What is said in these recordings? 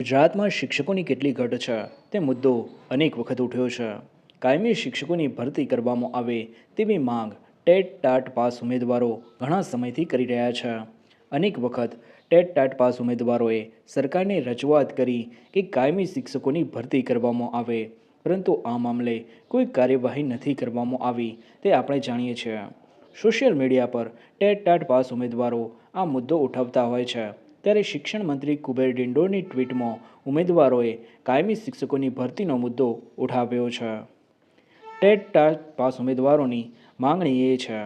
ગુજરાતમાં શિક્ષકોની કેટલી ઘટ છે તે મુદ્દો અનેક વખત ઉઠ્યો છે. કાયમી શિક્ષકોની ભરતી કરવામાં આવે તેવી માંગ ટેટ ટાટ પાસ ઉમેદવારો ઘણા સમયથી કરી રહ્યા છે. અનેક વખત ટેટ ટાટ પાસ ઉમેદવારોએ સરકારને રજૂઆત કરી કે કાયમી શિક્ષકોની ભરતી કરવામાં આવે, પરંતુ આ મામલે કોઈ કાર્યવાહી નથી કરવામાં આવી તે આપણે જાણીએ છીએ. સોશિયલ મીડિયા પર ટેટ ટાટ પાસ ઉમેદવારો આ મુદ્દો ઉઠાવતા હોય છે. ત્યારે શિક્ષણ મંત્રી કુબેર ડિંડોરની ટ્વીટમાં ઉમેદવારોએ કાયમી શિક્ષકોની ભરતીનો મુદ્દો ઉઠાવ્યો છે. ટેટ ટાટ પાસ ઉમેદવારોની માંગણી એ છે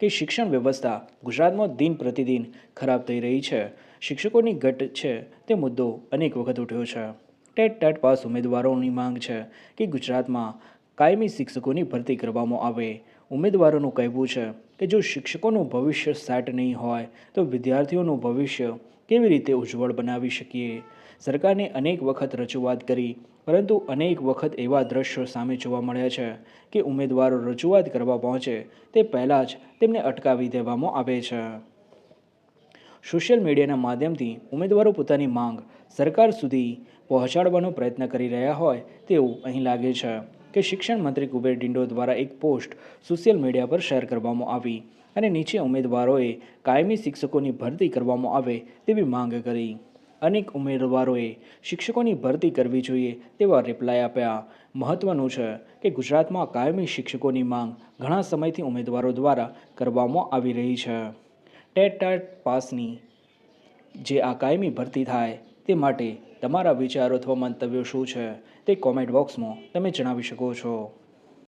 કે શિક્ષણ વ્યવસ્થા ગુજરાતમાં દિન પ્રતિદિન ખરાબ થઈ રહી છે. શિક્ષકોની ઘટ છે તે મુદ્દો અનેક વખત ઉઠ્યો છે. ટેટ ટાટ પાસ ઉમેદવારોની માંગ છે કે ગુજરાતમાં કાયમી શિક્ષકોની ભરતી કરવામાં આવે. ઉમેદવારોનું કહેવું છે કે જો શિક્ષકોનું ભવિષ્ય સેટ નહીં હોય, તો વિદ્યાર્થીઓનું ભવિષ્ય કેવી રીતે ઉજ્જવળ બનાવી શકીએ? સરકારને અનેક વખત રજૂઆત કરી, પરંતુ અનેક વખત એવા દ્રશ્યો સામે જોવા મળ્યા છે કે ઉમેદવારો રજૂઆત કરવા પહોંચે, તે પહેલાં જ તેમને અટકાવી દેવામાં આવે છે. સોશિયલ મીડિયાના માધ્યમથી ઉમેદવારો પોતાની માંગ સરકાર સુધી પહોંચાડવાનો પ્રયત્ન કરી રહ્યા હોય તેવું અહીં લાગે છે. કે શિક્ષણ મંત્રી કુબેર ડિંડો દ્વારા એક પોસ્ટ સોશિયલ મીડિયા પર શેર કરવામાં આવી અને નીચે ઉમેદવારોએ કાયમી શિક્ષકોની ભરતી કરવામાં આવે તેવી માંગ કરી. અનેક ઉમેદવારોએ શિક્ષકોની ભરતી કરવી જોઈએ તેવા રિપ્લાય આપ્યા. મહત્વનું છે કે ગુજરાતમાં કાયમી શિક્ષકોની માંગ ઘણા સમયથી ઉમેદવારો દ્વારા કરવામાં આવી રહી છે. ટેટ પાસની જે આ કાયમી ભરતી થાય તે માટે તમારા વિચારો અથવા મંતવ્યો શું છે તે કોમેન્ટ બોક્સમાં તમે જણાવી શકો છો.